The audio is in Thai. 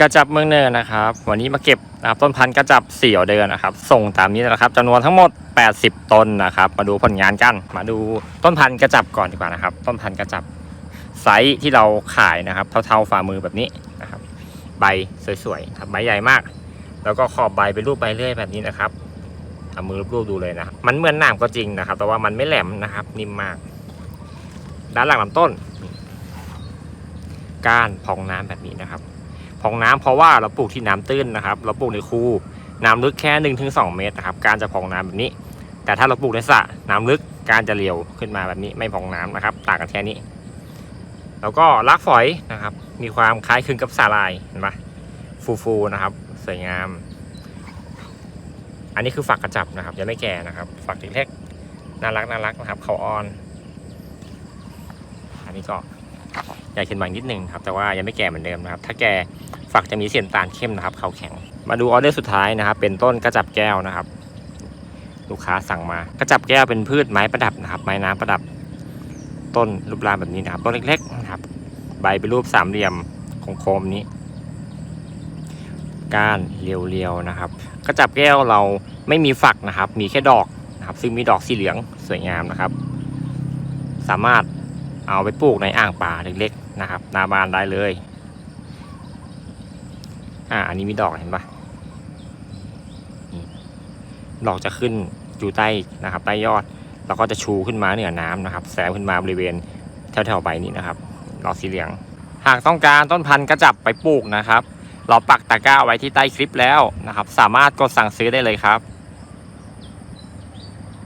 กระจับเมืองเนินนะครับ วันนี้มาเก็บนะครับต้นพันธุ์กระจับเสี่ยวเดินนะครับ ส่งตามนี้นะครับจำนวนทั้งหมด 80 ต้นนะครับ มาดูผลงานกัน มาดูต้นพันธุ์กระจับก่อนดีกว่านะครับ ต้นพันธุ์กระจับไซส์ที่เราขายนะครับเท่าๆฝ่ามือแบบนี้นะครับ ใบสวยๆครับใบใหญ่มาก แล้วก็ขอบใบเป็นรูปใบเลื่อยแบบนี้นะครับเอามือรูปๆดูเลยนะมันเหมือนหนามก็จริงนะครับ แต่ว่ามันไม่แหลมนะครับ นิ่มมาก ด้านหลังลำต้น ก้านพองน้ำแบบนี้นะครับ พองน้ำเพราะว่าเราปลูกที่น้ำตื้นนะครับเราปลูกในคูน้ำลึกแค่1นถึงสเมตรนะครับการจะพองน้ำแบบนี้ แต่ถ้าเราปลูกในสระน้ำลึกการจะเรียวขึ้นมาแบบนี้ไม่พองน้ำนะครับ ต่างกันแค่นี้ แล้วก็รากฝอยนะครับ มีความคล้ายคลึงกับสาลายเห็นปะฟูๆนะครับ สวยงาม อันนี้คือฝักกระจับนะครับยังไม่แก่นะครับฝักเล็กๆน่ารักน่ารักนะครับเขาอ่อน อันนี้ก็ ใหญ่ขึ้นมาอีกนิดนึงครับแต่ว่ายังไม่แก่เหมือนเดิมนะครับ ถ้าแก่ฝักจะมีเสียนตาลเข้มนะครับเขาแข็ง มาดูออเดอร์สุดท้ายนะครับ เป็นต้นกระจับแก้วนะครับ ลูกค้าสั่งมากระจับแก้วเป็นพืชไม้ประดับนะครับ ไม้น้ำประดับ ต้นรูปร่างแบบนี้นะครับต้นเล็กๆนะครับ ใบเป็นรูปสามเหลี่ยมโค้งๆนี้ ก้านเรียวๆนะครับ กระจับแก้วเราไม่มีฝักนะครับ มีแค่ดอกนะครับ ซึ่งมีดอกสีเหลืองสวยงามนะครับ สามารถ เอาไปปลูกในอ่างป่าเล็กๆนะครับหน้าบ้านได้เลย อ่าอันนี้มีดอกเห็นปะดอกจะขึ้นอยู่ใต้นะครับใต้ยอดแล้วก็จะชูขึ้นมาเหนือน้ำนะครับแซมขึ้นมาบริเวณแถวๆใบนี้นะครับดอกสีเหลือง หากต้องการต้นพันธุ์กระจับไปปลูกนะครับ เราปักตะกร้าไว้ที่ใต้คลิปแล้วนะครับ สามารถกดสั่งซื้อได้เลยครับ